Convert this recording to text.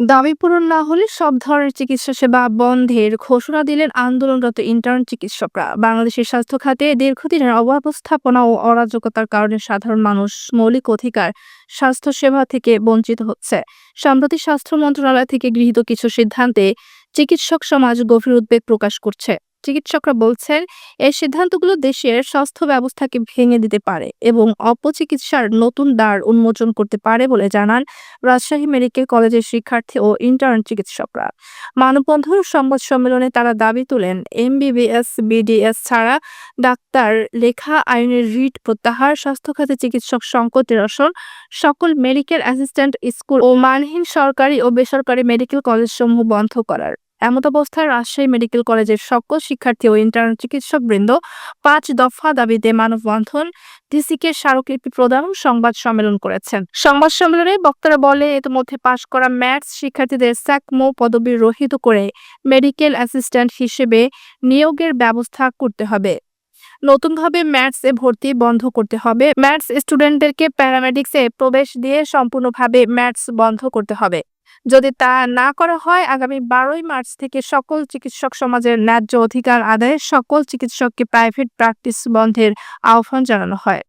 দাবি পূরণ না হলে সব ধরনের চিকিৎসা সেবা বন্ধের ঘোষণা দিলেন আন্দোলনরত ইন্টার্ন চিকিৎসকরা। বাংলাদেশের স্বাস্থ্য খাতে দীর্ঘদিনের অব্যবস্থাপনা ও অরাজকতার কারণে সাধারণ মানুষ মৌলিক অধিকার, স্বাস্থ্য সেবা থেকে বঞ্চিত হচ্ছে। সম্প্রতি স্বাস্থ্য মন্ত্রণালয় থেকে গৃহীত কিছু সিদ্ধান্তে চিকিৎসক সমাজ গভীর উদ্বেগ প্রকাশ করছে। চিকিৎসকরা বলছেন এই সিদ্ধান্তগুলো দেশের স্বাস্থ্য ব্যবস্থাকে ভেঙে দিতে পারে এবং অপচিকিৎসার নতুন দ্বার উন্মোচন করতে পারে বলে জানান রাজশাহী মেডিকেল কলেজের শিক্ষার্থী ও ইন্টার্ন চিকিৎসকরা। মানববন্ধন সংবাদ সম্মেলনে তারা দাবি তোলেন, এমবিবিএস, বিডিএস ছাড়া ডাক্তার লেখা আইনের রিট প্রত্যাহার, স্বাস্থ্য খাতে চিকিৎসক সংকট নিরসন, সকল মেডিকেল অ্যাসিস্ট্যান্ট, স্কুল ও মানহীন সরকারি ও বেসরকারি মেডিকেল কলেজসমূহ বন্ধ করার এমত অবস্থায় রাজশাহী মেডিকেল কলেজের সকল শিক্ষার্থী ও ইন্টার্ন চিকিৎসক বৃন্দ পাঁচ দফা দাবিতে মানববন্ধন ডিসিকে স্মারকলিপি প্রদান সংবাদ সম্মেলন করেছেন। সংবাদ সম্মেলনে বক্তারা বলে ইতিমধ্যে পাশ করা ম্যাথস শিক্ষার্থীদের স্যাকমো পদবি রহিত করে মেডিকেল অ্যাসিস্ট্যান্ট হিসেবে নিয়োগের ব্যবস্থা করতে হবে। নতুনভাবে ম্যাথস এ ভর্তি বন্ধ করতে হবে। ম্যাথস স্টুডেন্টদেরকে প্যারামেডিক্সে প্রবেশ দিয়ে সম্পূর্ণভাবে ম্যাথস বন্ধ করতে হবে। যদি তা না করা হয়, আগামী বারোই মার্চ থেকে সকল চিকিৎসক সমাজের ন্যায্য অধিকার আদায়ে সকল চিকিৎসককে প্রাইভেট প্র্যাকটিস বন্ধের আহ্বান জানানো হয়।